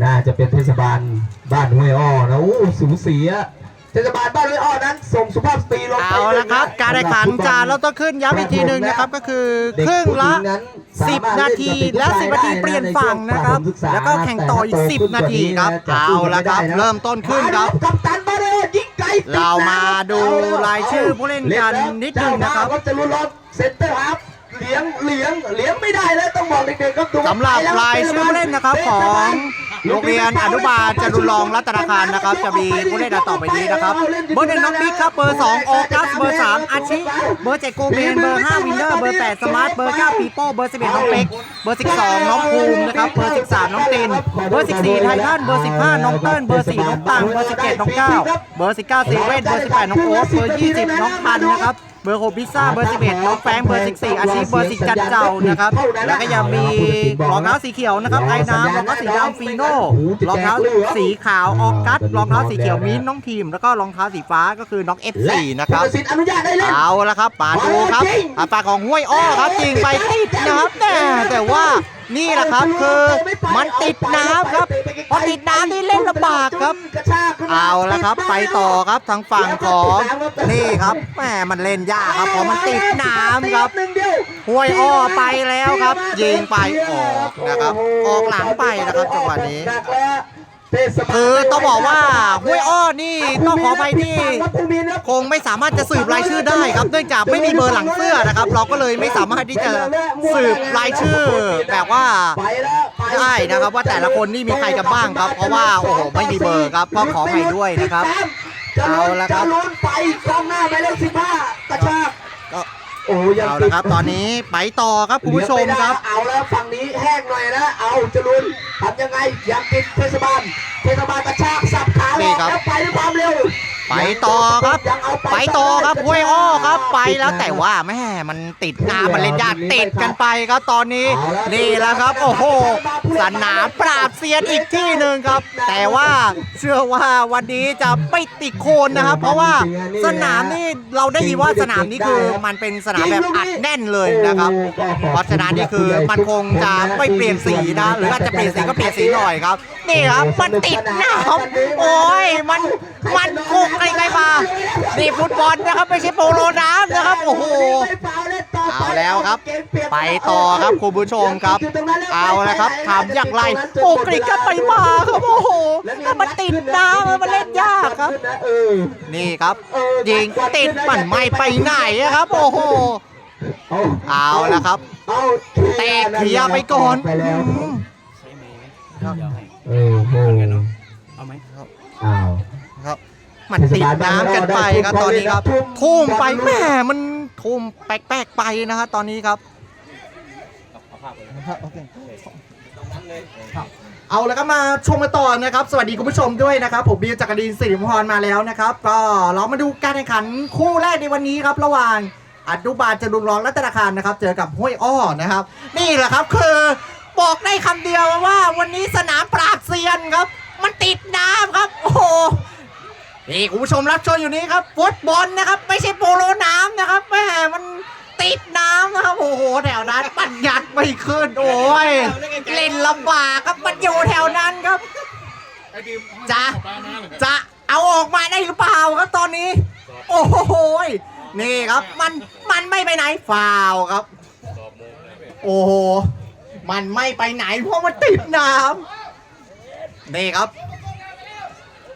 น่าจะเป็นเทศบาลบ้านห้วยอ้อนะโอ้สูสีอะเทศบาลบ้านห้วยอ้อนั้น ส่งสุภาพสตรีลงไปเอาละครับ การแข่งขันจะเราต้องขึ้นย้ำอีกทีหนึ่งนะครับก็คือครึ่งละ 10 นาทีและ 10 นาทีเปลี่ยนฝั่งนะครับ แล้วก็แข่งต่ออีก 10 นาทีครับเอาละครับ เริ่มต้นขึ้นครับกัปตันบาเรยิงไกลติดนะเรามาดูรายชื่อผู้เล่นกันนิดหนึงนะครับเจ้าภาพจะรุนรอบเซ็นเตอร์ครับ เหลียงเหลียงเหลียงไม่ได้แล้วต้องบอกเด็กๆครับดูสำหรับรายชื่อผู้เล่นนะครับของโรงเรียนอนุบาลจรุรองรัตนาคารนะครับ จะมีผู้เล่นดังต่อไปนี้นะครับ เบอร์หนึ่งน้องบิ๊กครับ เบอร์สองออกัส เบอร์สามอาชิ เบอร์เจ็ดโกเมน เบอร์ห้าวินเนอร์ เบอร์แปดสมาร์ท เบอร์เก้าปีโป้ เบอร์สิบเอ็ดน้องเป็ก เบอร์สิบสองน้องภูมินะครับ เบอร์สิบสามน้องติน เบอร์สิบสี่ไททัน เบอร์สิบห้าน้องเติ้ล เบอร์สี่น้องตัง เบอร์สิบเจ็ดน้องก้าวเบอร์สิบเก้าเซเว่น เบอร์สิบแปดน้องโอ๊ตเบอร์ยี่สิบน้องพันนะครับ เบอร์โฮพิซซ่าเบอร์สิบเอ็ดน้องแฟรงค์เบอร์สิบสี่อาชีพเบอร์สิบจันเจ้านะครับ แล้วก็ยังมีรองเท้าสีเขียวนะครับไอ้น้ำรองเท้าสีดำฟีโน่รองเท้าสีขาวออกัสรองเท้าสีเขียวมิ้นท์น้องทีม แล้วก็รองเท้าสีฟ้าก็คือน้อง F4 นะครับสิทธิ์อนุญาตได้เล่นเอาละครับมาดูครับอาปากของห้วยอ้อครับจริงไปติดนะครับแต่แต่ว่า นี่แหละครับคือมันติดน้ำครับพอติดน้ำนี่เล่นลำบากครับ เอาละครับไปต่อครับทางฝั่งของนี่ครับแหมมันเล่นยากครับเพราะมันติดน้ำครับห้วยอ้อไปแล้วครับ ยิงไปออกนะครับ ออกหลังไปนะครับจังหวะนี้ คือต้องบอกว่าห้วยอ้อนี่ต้องขอไปที่ คงไม่สามารถจะสืบรายชื่อได้ครับ เนื่องจากไม่มีเบอร์หลังเสื้อนะครับ เราก็เลยไม่สามารถที่จะสืบรายชื่อแบบว่าได้นะครับ ว่าแต่ละคนนี่มีใครกันบ้างครับ เพราะว่าโอ้โหไม่มีเบอร์ครับก็ขอไปด้วยนะครับเอาละครับจะลุ้นไปกองหน้าไปเลขสิบห้ากระชาก โอ้ยังเอาละครับตอนนี้ไปต่อครับคุณผู้ชมครับเอาแล้วฝั่งนี้แห้งหน่อยนะเอาจะลุ้นทำยังไงยังติดเทศบาลเทศบาลกระชากสับขาหลนี่อกครับ แล้วไปด้วยความเร็ว ไปต่อครับ ไปต่อครับห้วยอ้อครับไปแล้วแต่ว่าแม่มันติดงานมันเล่นยากติดกันไปครับตอนนี้นี่แหละครับ โอ้โหสนามปราบเซียนอีกที่หนึ่งครับ แต่ว่าเชื่อว่าวันนี้จะไม่ติดโคนนะครับ เพราะว่าสนามนี่เราได้ยินว่าสนามนี้คือมันเป็นสนามแบบอัดแน่นเลยนะครับ เพราะฉะนั้นนี่คือมันคงจะไม่เปลี่ยนสีนะ หรืออาจจะเปลี่ยนสีก็เปลี่ยนสีหน่อยครับนี่ครับมันติดนะครับโอ้ยมันมันคงอะไรไงมานี่ฟุตบอลนะครับไม่ใช่โปโลน้ำนะครับโอ้โหเอาแล้วครับ ไปต่อครับคุณผู้ชมครับ เอาแล้วครับทำอย่างไรโอ้กริกก็ไปมาครับโอ้โหถ้ามันติดน้ำมันเล่นยากครับเออนี่ครับยิงติดมันไม่ไปไหนอะครับ โอ้โหเอาแล้วครับเอาแตกเคลียร์ไปก่อน มันติดน้ำกันไปครับตอนนี้ครับทุ่มไปแหม่มันทุ่มแปลกๆไปนะครับตอนนี้ครับเอาภาพเลยโอเคเอาแล้วก็มาชมกันต่อนะครับ สวัสดีคุณผู้ชมด้วยนะครับ ผมบิวจักรินทร์สิริมพรมาแล้วนะครับ ก็เรามาดูการแข่งขันคู่แรกในวันนี้ครับ ระหว่างอนุบาลจรุนร้องรัตนาคารนะครับ เจอกับห้วยอ้อนะครับ นี่แหละครับคือบอกได้คำเดียวว่าวันนี้สนามปราบเซียนครับ มันติดน้ำครับ โอ้โห นี่คุณผู้ชมรับชมอยู่นี้ครับฟุตบอลนะครับ ไม่ใช่โปโลน้ำนะครับแหมมันติดน้ำนะครับโอ้โหแถวนั้นปัญญัดไม่ขึ้นโอ้ยเล่นลำบากครับมันอยู่แถวนั้นครับจะจะเอาออกมาได้หรือเปล่าครับตอนนี้ โอ้โหยนี่ครับมันมันไม่ไปไหนฟาวครับ โอ้โหมันไม่ไปไหนเพราะมันติดน้ำนี่ครับ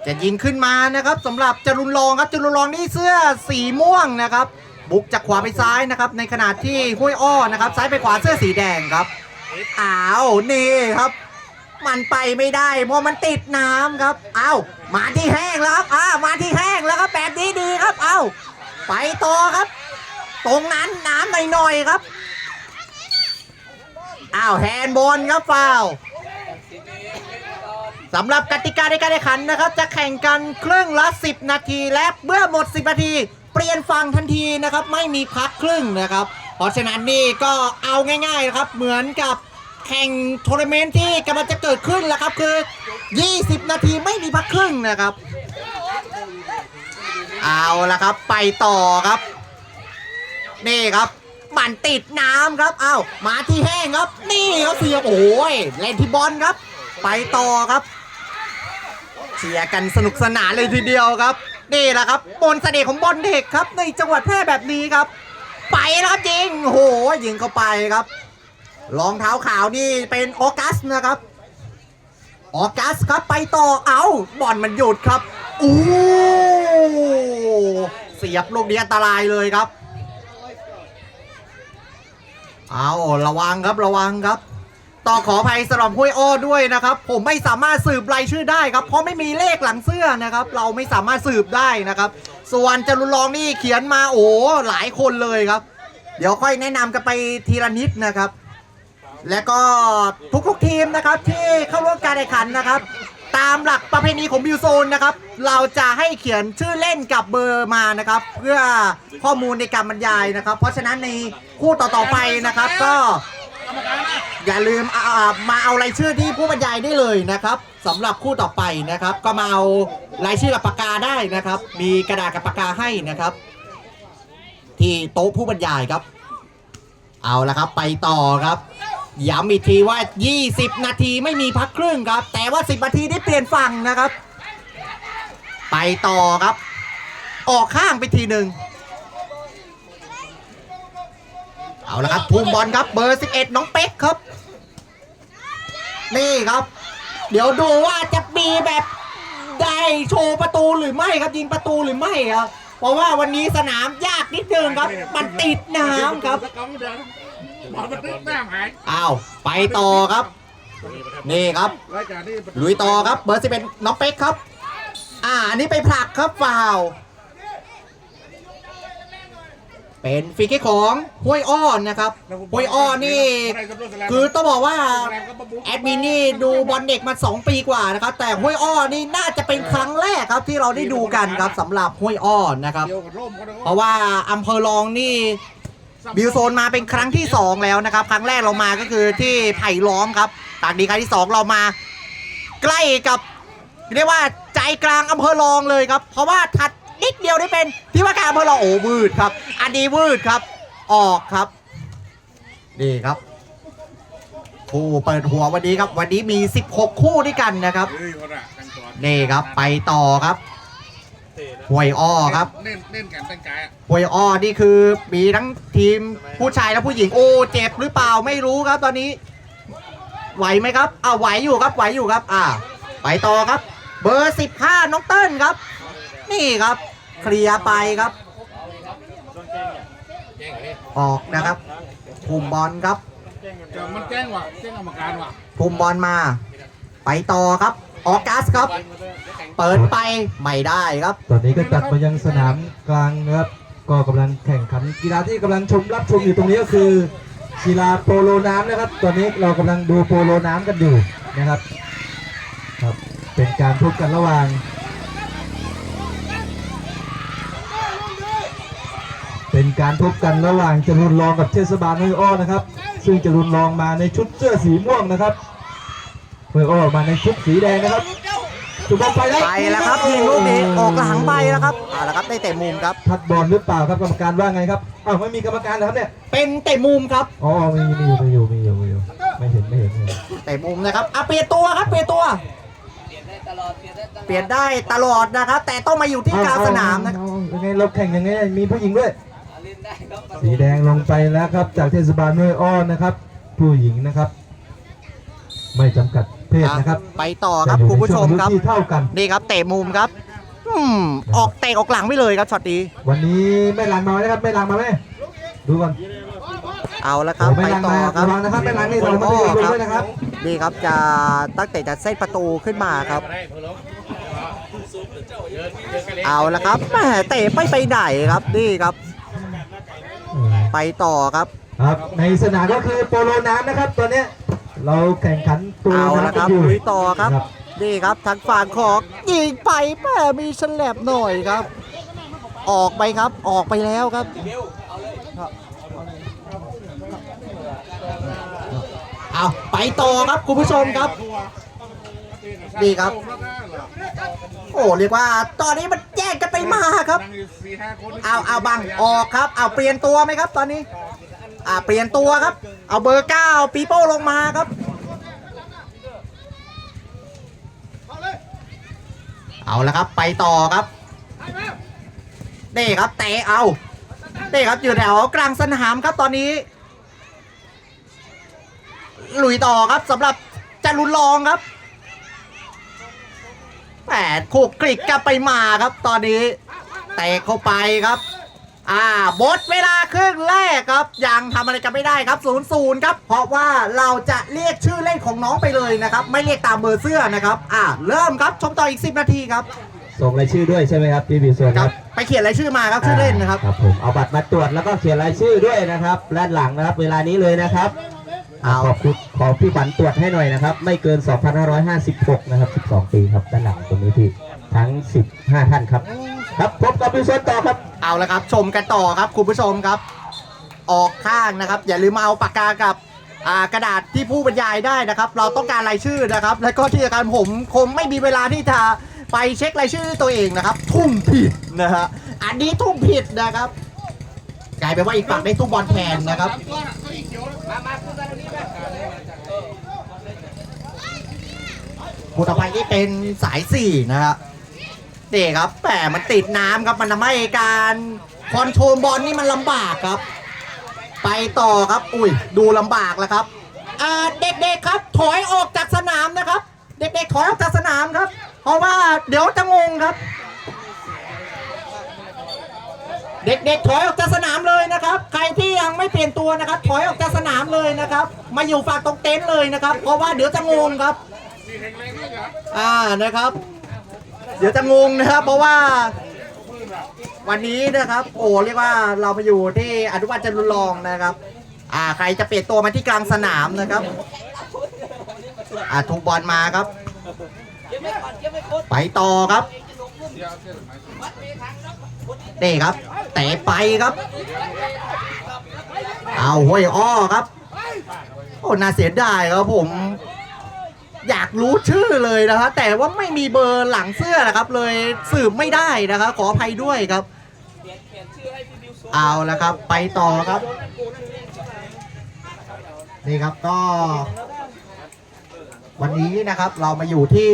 จะยิงขึ้นมานะครับสำหรับจรุนรองครับจรุนรองนี่เสื้อสีม่วงนะครับ บุกจากขวาไปซ้ายนะครับ ในขณะที่ห้วยอ้อนะครับ ซ้ายไปขวาเสื้อสีแดงครับอ้าวนี่ครับ มันไปไม่ได้เพราะมันติดน้ำครับเอามาที่แห้งแล้วครับอ่ามาที่แห้งแล้วครับแบบนี้ดีครับเอาไปต่อครับ ตรงนั้นน้ำหน่อยๆครับอ้าวแฮนด์บอลครับฟาว สำหรับกติกาในการแข่งขันนะครับ จะแข่งกันครึ่งละ 10 นาที และเมื่อหมด 10 นาที เปลี่ยนฝั่งทันทีนะครับ ไม่มีพักครึ่งนะครับ เพราะฉะนั้นนี่ก็เอาง่ายๆนะครับ เหมือนกับแข่งทัวร์นาเมนต์ที่กำลังจะเกิดขึ้นแล้วครับ คือ 20 นาทีไม่มีพักครึ่งนะครับ เอาละครับ ไปต่อครับ นี่ครับมันติดน้ำครับ เอามาที่แห้งครับ นี่เขาเสียบโอ้ยเล่นที่บอลครับ ไปต่อครับ เชียร์กันสนุกสนานเลยทีเดียวครับ นี่แหละครับบนเสน่ห์ของบอลเด็กครับ ในจังหวัดแพร่แบบนี้ครับ ไปแล้วครับยิงโอ้โหยิงเข้าไปครับรองเท้าขาวนี่เป็นออกัสนะครับออกัสครับไปต่อเอาบอลมันหยุดครับอู้เสียบลูกนี้อันตรายเลยครับ เอาระวังครับระวังครับ ต้องขออภัยสำหรับห้วยอ้อด้วยนะครับ ผมไม่สามารถสืบรายชื่อได้ครับ เพราะไม่มีเลขหลังเสื้อนะครับ เราไม่สามารถสืบได้นะครับ ส่วนจรุลองนี่เขียนมาโอ้หลายคนเลยครับ เดี๋ยวค่อยแนะนำกันไปทีละนิดนะครับ และก็ทุกๆทีมนะครับที่เข้าร่วมการแข่งขันนะครับ ตามหลักประเพณีของบิวโซนนะครับ เราจะให้เขียนชื่อเล่นกับเบอร์มานะครับ เพื่อข้อมูลในการบรรยายนะครับ เพราะฉะนั้นในคู่ต่อๆไปนะครับก็ อย่าลืมมาเอารายชื่อที่ผู้บรรยายได้เลยนะครับสำหรับคู่ต่อไปนะครับ ก็มาเอารายชื่อกับปากกาได้นะครับ มีกระดาษกับปากกาให้นะครับ ที่โต๊ะผู้บรรยายครับ เอาละครับไปต่อครับย้ำอีกทีว่า 20 นาทีไม่มีพักครึ่งครับ แต่ว่า 10 นาทีได้เปลี่ยนฝั่งนะครับ ไปต่อครับ ออกข้างไปทีหนึ่ง เอาละครับทุ่มบอลครับเบอร์ 11 น้องเป๊กครับ นี่ครับ เดี๋ยวดูว่าจะมีแบบได้โชว์ประตูหรือไม่ครับยิงประตูหรือไม่ครับเพราะว่าวันนี้สนามยากนิดนึงครับ มันติดน้ำครับบอลมันตึ๊ดหน้าหายอ้าวไปต่อครับ นี่ครับลุยต่อครับเบอร์สิบเป็นน้องเป๊กครับ อ่าอันนี้ไปผลักครับฟาวล์ เป็นฟรีคิกของห้วยอ้อนนะครับห้วยอ้อนนี่ คือต้องบอกว่าแอดมินนี่ดูบอลเด็กมา 2 ปีกว่านะครับ แต่ห้วยอ้อนนี่น่าจะเป็นครั้งแรกครับที่เราได้ดูกันครับสำหรับห้วยอ้อนนะครับเดียวกับร่มเขาด้วยเพราะว่าอำเภอรองนี่บิวโซนมาเป็นครั้งที่ 2 แล้วนะครับ ครั้งแรกเรามาก็คือที่ไผ่ล้อมครับตากดีครั้งที่ 2 เรามา ใกล้กับเรียกว่าใจกลางอำเภอรองเลยครับ เพราะว่าถัด นิดเดียวได้เป็นที่ว่าการอำเภอรองโอ้วืดครับ อันนี้วืดครับ ออกครับนี่ครับคู่เปิดหัววันนี้ครับ วันนี้มี 16 คู่ด้วยกันนะครับเฮ้ยคนละกันก่อนนี่ครับไปต่อครับหวยอ้อครับเน้นเน้นกันตั้งใจอะหวยอ้อนี่คือมีทั้งทีมผู้ชายและผู้หญิงโอ้เจ็บหรือเปล่าไม่รู้ครับ ตอนนี้ ไหวไหมครับอ่าไหวอยู่ครับไหวอยู่ครับ อ่า ไปต่อครับ เบอร์สิบห้าน้องเติ้ลครับ นี่ครับเคลียร์ไปครับ ออกนะครับภูมิบอลครับแต่มันแจ้งว่ะแจ้งกรรมการว่ะภูมิบอลมา ไปต่อครับ ออกัสครับ เปิดไปไม่ได้ครับ ตอนนี้ก็ตัดมายังสนามกลางนะครับ ก็กำลังแข่งขันกีฬาที่กำลังชมรับชมอยู่ตรงนี้ก็คือกีฬาโปโลน้ำนะครับ ตอนนี้เรากำลังดูโปโลน้ำกันอยู่นะครับครับ เป็นการพบกันระหว่าง เป็นการพบกันระหว่างจรุนรองกับเทศบาลห้วยอ้อนะครับ ซึ่งจรุนรองมาในชุดเสื้อสีม่วงนะครับห้วยอ้อมาในชุดสีแดงนะครับจุดบอลไปแล้วไปแล้วครับยิงลูกนี้ออกหลังไปแล้วครับเอาละครับได้เตะมุมครับทัดบอลหรือเปล่าครับกรรมการว่าไงครับอ้าวไม่มีกรรมการเหรอครับเนี่ยเป็นเตะมุมครับอ๋อมีมีอยู่มีอยู่มีอยู่มีอยู่ไม่เห็นไม่เห็นไม่เห็นเตะมุมนะครับอะเปลี่ยนตัวครับเปลี่ยนตัว เปลี่ยนได้ตลอดนะครับ แต่ต้องมาอยู่ที่กลางสนามนะครับเอเอยังไงเราแข่งยังไงมีผู้หญิงด้วย สีแดงลงไปแล้วครับ จากเทศบาลห้วยอ้อนนะครับ ผู้หญิงนะครับ ไม่จำกัดเพศนะครับ ไปต่อครับแต่อยู่คุณผู้ชมในครับช่วงอายุที่เท่ากันนี่ครับเตะมุมครับอืมออกเตะออกหลังไปเลยครับช็อตนี้วันนี้แม่ลังมาไหมนะครับแม่ลังมาไหมดูก่อนเอาละครับโอ้ไม่ไปลังต่อมาครับระวังนะครับแม่ลังนี่เรามาโอ้ดูครับด้วยนะครับนี่ครับจะตั้งแต่จะเซตประตูขึ้นมาครับ เอาละครับแหมเตะไม่ไปไหนครับนี่ครับ ไปต่อครับครับในสนามก็คือโปโลน้ำนะครับตัวเนี้ยเราแข่งขันตัวเอาละน้ำคกัรันบอยู่ลุยต่อครับนะนี่ครับทางฝั่งของยิงไปแม่มีฉลับหน่อยครับ ออกไปครับออกไปแล้วครับเอาไปต่อครับคุณผู้ชมครับ ดีครับ โอ้เรียกว่าตอนนี้มันแยกกันไปมาครับ เอาเอาบังออกครับ เอาเปลี่ยนตัวไหมครับ ตอนนี้ อ่าเปลี่ยนตัวครับ เอาเบอร์เก้าปีโป้ลงมาครับเอาละครับไปต่อครับนี่ครับเตะเอานี่ครับอยู่แถวกลางสนามครับตอนนี้ ลุยต่อครับสำหรับจารุนลองครับ แปดคุกกริกกลับไปมาครับตอนนี้เตะเข้าไปครับอ่าหมดเวลาครึ่งแรกครับ ยังทำอะไรกันไม่ได้ครับ0ูนย์ครับ เพราะว่าเราจะเรียกชื่อเล่นของน้องไปเลยนะครับ ไม่เรียกตามเบอร์เสื้อนะครับ อ่าเริ่มครับชมต่ออีก 10 นาทีครับ ส่งรายชื่อด้วยใช่ไหมครับพี่บีส่วนคครัรับบไปเขียนรายชื่อมาครับชื่อเล่นนะครับครับผมเอาบัตรมาตรวจแล้วก็เขียนรายชื่อด้วยนะครับและหลังนะครับ เวลานี้เลยนะครับ เอาขอบคุณขอพี่ขวัญตรวจให้หน่อยนะครับ ไม่เกิน 2556 นะครับ 12 ปีครับด้านหลังตรงนี้พี่ทั้ง 15 ท่านครับ ครับพบกับพี่ส่วนต่อครับ เอาละครับ ชมกันต่อครับคุณผู้ชมครับ ออกข้างนะครับ อย่าลืมเอาปากกากับอ่ากระดาษที่ผู้บรรยายได้นะครับ เราต้องการรายชื่อนะครับ และก็ที่สำคัญผมคงไม่มีเวลาที่จะไปเช็ครายชื่อตัวเองนะครับ ทุ่มผิดนะฮะอันนี้ทุ่มผิดนะครับ กลายเป็นว่าอีกฝั่งได้ทุ่มบอลแทนนะครับ ผู้ต่อไปที่เป็นสายสี่นะฮะนี่ครับแหมมันติดน้ำครับมันทำให้การคอนโทรลบอลนี่มันลำบากครับ ไปต่อครับ อุ้ยดูลำบากแล้วครับอ่าเด็กๆครับ ถอยออกจากสนามนะครับ เด็กๆถอยออกจากสนามครับ เพราะว่าเดี๋ยวจะงงครับ เด็กๆถอยออกจากสนามเลยนะครับ ใครที่ยังไม่เปลี่ยนตัวนะครับ ถอยออกจากสนามเลยนะครับ มาอยู่ฝั่งตรงเต็นท์เลยนะครับ เพราะว่าเดี๋ยวจะงงครับ อ่านะครับ เดี๋ยวจะงงนะครับ เพราะว่า วันนี้นะครับ โอ้เรียกว่าเรามาอยู่ที่อนุบาลจรุลองนะครับ อ่าใครจะเปลี่ยนตัวมาที่กลางสนามนะครับ อ่าถูกบอลมาครับ ไปต่อครับนี่ครับเตะไปครับ เอาห้วยอ้อครับ โอ้น่าเสียดายครับผม อยากรู้ชื่อเลยนะฮะแต่ว่าไม่มีเบอร์หลังเสื้อนะครับ เลยสืบไม่ได้นะครับขออภัยด้วยครับ เอาละครับ ไปต่อครับ นี่ครับก็ วันนี้นะครับเรามาอยู่ที่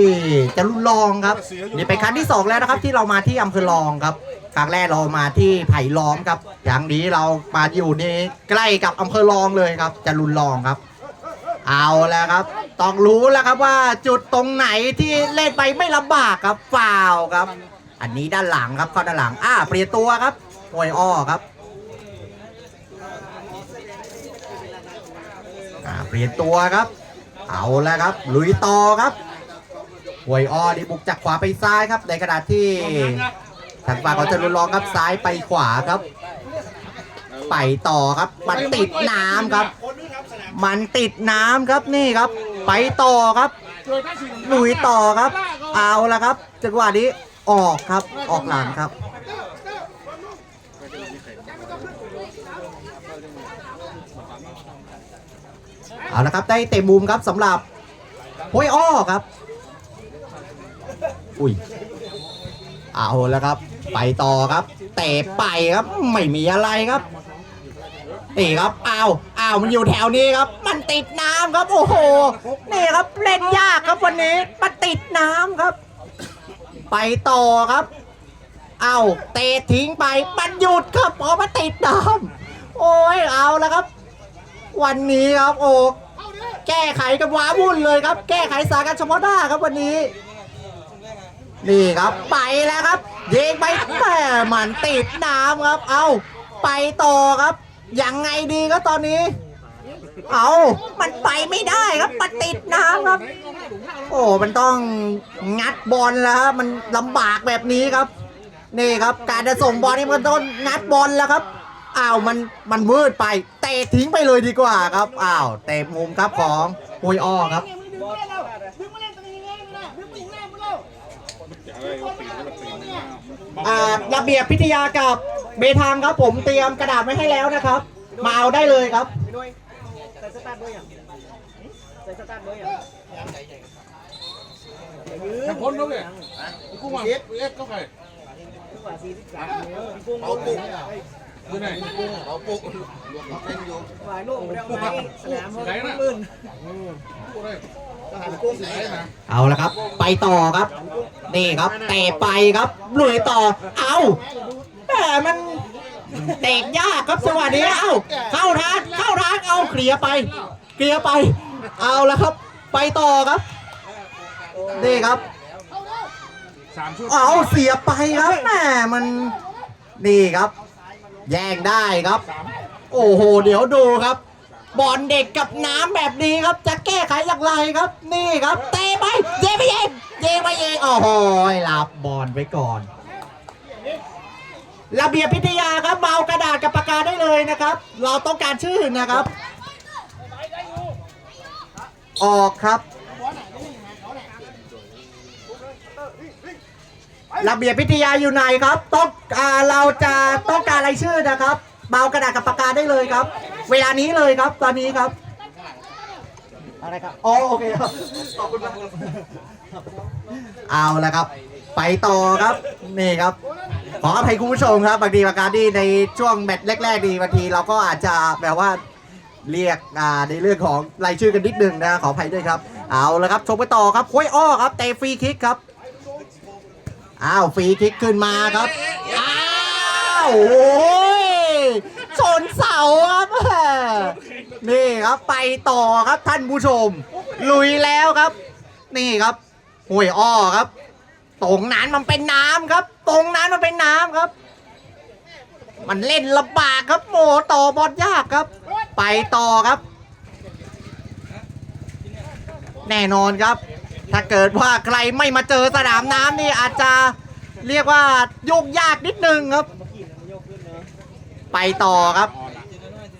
จรุนลองครับนี่เป็นครั้งที่สองแล้วนะครับ ที่เรามาที่อำเภอลองครับครั้งแรกเรามาที่ไผ่ล้อมครับอย่างนี้เรามาอยู่ในใกล้กับอำเภอลองเลยครับจรุนลองครับ เอาแล้วครับ ต้องรู้แล้วครับว่าจุดตรงไหนที่เล่นไปไม่ลำบากครับฟาวครับ อันนี้ด้านหลังครับเข้าด้านหลัง อ่าเปลี่ยนตัวครับหวยอ้อครับอ่าเปลี่ยนตัวครับ เอาแล้วครับ ลุยต่อครับหวยอ้อนี่บุกจากขวาไปซ้ายครับ ในขณะที่ทางฝั่งของจรุนรองครับซ้ายไปขวาครับ ไปต่อครับมันติดน้ำครับ มันติดน้ำครับนี่ครับ ไปต่อครับลุยต่อครับ เอาละครับจังหวะนี้ออกครับออกหลังครับเอาละครับได้เตะมุมครับสำหรับห้วยอ้อครับ อุ้ยเอาล้วครับ ไปต่อครับ เตะไปครับ ไม่มีอะไรครับ นี่ครับอ้าวอ้าวมันอยู่แถวนี้ครับ มันติดน้ำครับโอ้โห นี่ครับเล่นยากครับวันนี้มันติดน้ำครับ ไปต่อครับ เอ้าเตะทิ้งไปมันหยุดครับเพราะมันติดน้ำโอ้ยเอาแล้วครับ วันนี้ครับโอ้แก้ไขกันว้าวุ่นเลยครับ แก้ไขสถานการณ์เฉพาะหน้าครับวันนี้ นี่ครับไปแล้วครับยิงไปแหม่มันติดน้ำครับ เอาไปต่อครับ ยังไงดีครับตอนนี้ เอามันไปไม่ได้ครับมันติดน้ำครับ โอ้มันต้องงัดบอลแล้วครับมันลำบากแบบนี้ครับ นี่ครับ การจะส่งบอลนี่มันต้องงัดบอลแล้วครับอ้าวมันมันวืดไปเตะทิ้งไปเลยดีกว่าครับอ้าวเตะมุมครับของปุยอ้อครับ อ่าระเบียบพิทยากับเบทางครับผมเตรียมกระดาษไว้ให้แล้วนะครับ มาเอาได้เลยครับแต่พ้นแล้วเนี่ยกูมาเอ็กเอ็กก็ใครเปาปุกคือไหนเปาปุกเป็นอยู่หลายลูกไม่ได้ไหนไหนนะกูเลยทหารกุ้งไหน เอาละครับ ไปต่อครับ นี่ครับเตะไปครับลุยต่อ เอาแต่มันเตะยากครับสวัสดีเอ้าเข้าทางเข้าทางเอาเคลียร์ไปเคลียร์ไป เอาล้วครับ ไปต่อครับ นี่ครับเอาเสียไปครับแหมมันนี่ครับ แย่งได้ครับ โอ้โห เดี๋ยวดูครับ บอลเด็กกับน้ำแบบนี้ครับ จะแก้ไขอย่างไรครับ นี่ครับ เตะไปเยไปเองเยไปเองโอ้โหรับบอลไปก่อน ระเบียบพิทยาครับเมากระดาษกับปากกาได้เลยนะครับ เราต้องการชื่อนะครับ ออกครับ ระเบียบพิทยาอยู่ไหนครับต้องอเราจะต้องการรายชื่อนะครับเบากระดาษกับปากกาได้เลยครับ เวลานี้เลยครับ ตอนนี้ครับ อะไรครับอ๋อโอเคครับ ขอบคุณมากครับเอาละครับ ไปต่อครับ นี่ครับ ขออภัยคุณผู้ชมครับ บางทีปากกาดีในช่วงแมตช์แรกๆดีบางทีเราก็อาจจะแบบว่าเรียกอ่าในเรื่องของรายชื่อกันนิดนึงนะขออภัยด้วยครับ เอาละครับชมไปต่อครับคุยอ้อครับเตะฟรีคิกครับอ้าวฟรีคิกขึ้นมาครับอ้าวโอ้ยชนเสาครับ นี่ครับไปต่อครับท่านผู้ชม ลุยแล้วครับ นี่ครับห้วยอ้อครับ ตรงนั้นมันเป็นน้ำครับ ตรงนั้นมันเป็นน้ำครับ มันเล่นลำบากครับโมต่อบอลยากครับ ไปต่อครับ แน่นอนครับ ถ้าเกิดว่าใครไม่มาเจอสนามน้ำนี่อาจจะเรียกว่ายุ่งยากนิดนึงครับ ไปต่อครับ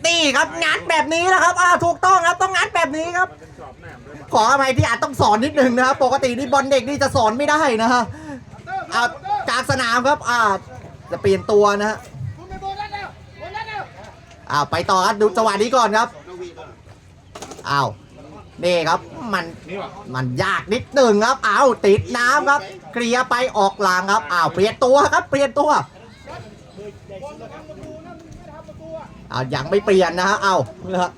นี่ครับงัดแบบนี้นะครับอ้าถูกต้องครับต้องงัดแบบนี้ครับ ขออภัยที่อาจต้องสอนนิดนึงนะครับ ปกตินี่บอลเด็กนี่จะสอนไม่ได้นะฮะเอากางสนามครับอ่าจะเปลี่ยนตัวนะฮะอ้าวไปต่อครับดูจังหวะนี้ก่อนครับอ้าวนี่ครับมันมันยากนิดหนึ่งครับอ้าวติดน้ำครับ เคลียร์ไปออกหลังครับอ้าวเปลี่ยนตัวครับเปลี่ยนตัว อ้าวยังไม่เปลี่ยนนะฮะอ้าวนะฮะ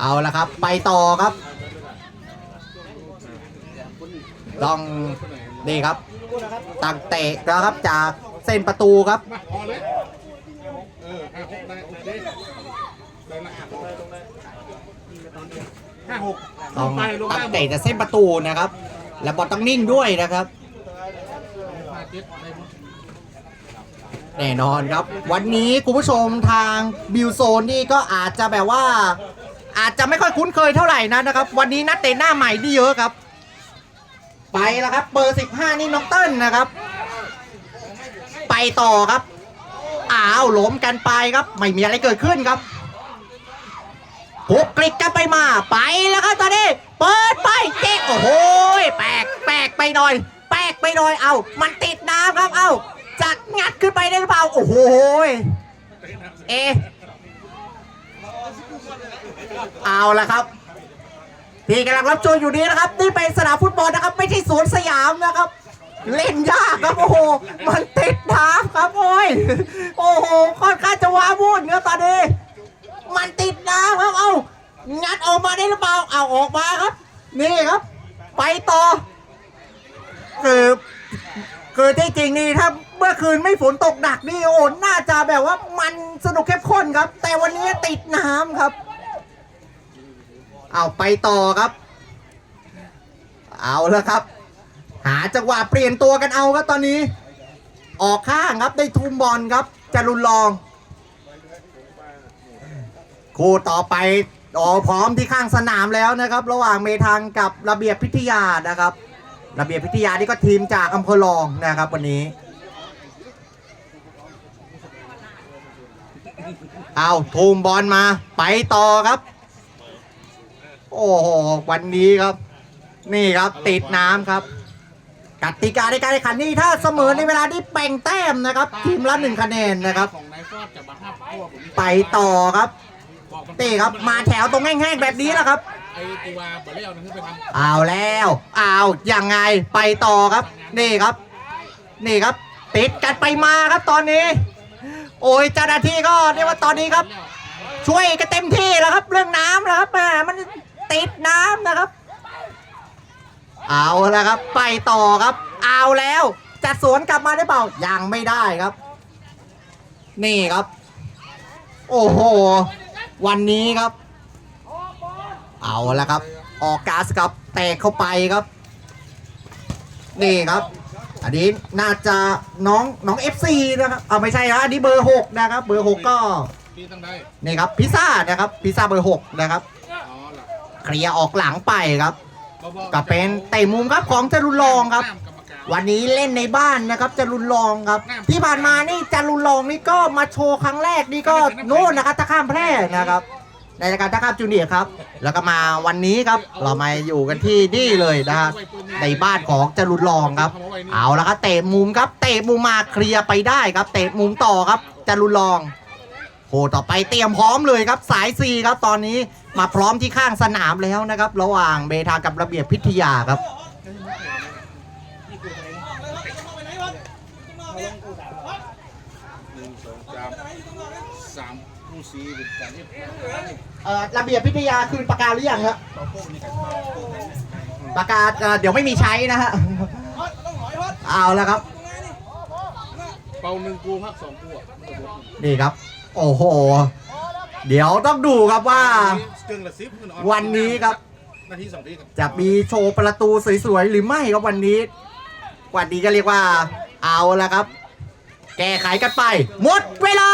เอาละครับ ไปต่อครับ ต้องนี่ครับตั้งเตะนะครับจากเส้นประตูครับมาพอเลยเออห้าหกได้โอเคได้ละห้าหกต้องไปลงตั้ได้งหมเตะดจากเส้นประตูนะครับ และบอลต้องนิ่งด้วยนะครับ แน่นอนครับ วันนี้คุณผู้ชมทางบิวโซนนี่ก็อาจจะแบบว่า อาจจะไม่ค่อยคุ้นเคยเท่าไหร่นะนะครับ วันนี้นักเตะหน้าใหม่ที่เยอะครับ ไปแล้วครับเบอร์15 นี่น้องเติ้ลนะครับ ไปต่อครับอ้าวล้มกันไปครับ ไม่มีอะไรเกิดขึ้นครับพุกกลิกกันไปมาไปแล้วครับตอนนี้ เปิดไปเจ๊กโอ้โหแปลกแปลกไปหน่อย แปลกไปหน่อยเอา มันติดน้ำครับเอาจะงัดขึ้นไปได้หรือเปล่าโอ้โหเอเอาละครับที่กำลังรับชมอยู่นี้นะครับ นี่เป็นสนามฟุตบอลนะครับ ไม่ใช่สวนสยามนะครับ เล่นยากครับโอ้โห มันติดน้ำครับโอ้ยโอ้โหค่อนข้างจะว้าวุ่นครับตอนนี้มันติดน้ำครับเอ้า งัดออกมาได้หรือเปล่าเอาออกมาครับ นี่ครับ ไปต่อคือคือที่จริงนี่ถ้าเมื่อคืนไม่ฝนตกหนักนี่โอ้น่าจะแบบว่ามันสนุกเข้มข้นครับ แต่วันนี้ติดน้ำครับ เอาไปต่อครับ เอาแล้วครับ หาจังหวะเปลี่ยนตัวกันเอาครับตอนนี้ ออกข้างครับได้ทุ่มบอลครับจะรุนลอง คู่ต่อไป อ๋อพร้อมที่ข้างสนามแล้วนะครับ ระหว่างเมทังกับระเบียบพิทยานะครับ ระเบียบพิทยานี่ก็ทีมจากอำเภอรองนะครับวันนี้ เอาทุ่มบอลมา ไปต่อครับ โอ้โหวันนี้ครับ นี่ครับติดน้ำครับกติกาในการแข่งขันนี้ถ้าเสมอในเวลาที่แบ่งแต้มนะครับ ทีมละหนึ่งคะแนนนะครับของนายฟอดจะมาห้าพวกผมไปต่อครับ นนี่ครับมาแถวตรงแห้งๆแบบนี้แหละครับ ไอ้ตัวบอลเลี้ยวนั่นคือไปทำเอาแล้วเอายังไงไปต่อครับ นี่ครับ นี่ครับ ติดกันไปมาครับตอนนี้ โอ้ยเจ้าหน้าที่ก็เรียกว่าตอนนี้ครับ ช่วยกันเต็มที่แล้วครับ เรื่องน้ำนะครับแหมมันติดน้ำนะครับ เอาแล้วครับ ไปต่อครับ เอาแล้วจะสวนกลับมาได้เปล่ายังไม่ได้ครับ นี่ครับ โอ้โห วันนี้ครับ เอาแล้วครับ ออกก๊าซครับแตกเข้าไปครับ นี่ครับ อันนี้น่าจะน้องน้อง FC นะครับเอาไม่ใช่นะอันนี้เบอร์หกนะครับ เบอร์หกก็พี่ตั้งได้นี่ครับพิซซ่านะครับพิซซ่าเบอร์หกนะครับอ๋อหลักเคลียร์ออกหลังไปครับบอๆก็เป็นเตะมุมครับของจรุนรองครับ ห้ามกรรมการวันนี้เล่นในบ้านนะครับจรุนรองครับ ที่ผ่านมานี่จรุนรองนี่ก็มาโชว์ครั้งแรกนี่ก็โน่นนะครับตะข้ามแพร่นะครับในรายการตะข้ามจูเนียร์ครับ แล้วก็มาวันนี้ครับ เรามาอยู่กันที่นี่เลยนะครับในบ้านของจรุนรองครับ เอาแล้วครับเตะมุมครับ เตะมุมมาเคลียร์ไปได้ครับ เตะมุมต่อครับจรุนรองโหต่อไปเตรียมพร้อมเลยครับสายซีครับตอนนี้มาพร้อมที่ข้างสนามแล้วนะครับ ระหว่างเบทากับระเบียบพิทยาครับ หนึ่งสองสามสามผู้ซีเป็นการที่เอ่อระเบียบพิทยาคืนประกาศหรือยังครับประกาศเอ่อเดี๋ยวไม่มีใช้นะฮะเอาแล้วครับ เป่าหนึ่งกูพักสองกูอะมันจะบดนี่ครับ โอ้โห เดี๋ยวต้องดูครับว่าเกินละสิบขึ้นออกวันนี้ครับ นาทีสองทีกันจะมีโชว์ประตูสวยๆหรือไม่ครับวันนี้ วันนี้ก็เรียกว่า เอาละครับ แก้ไขกันไป หมดเวลา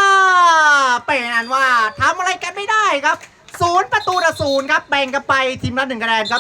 เป็นนั้นว่าทำอะไรกันไม่ได้ครับศูนย์ประตูต่อศูนย์ครับแบ่งกันไปทีมละหนึ่งคะแนนครับ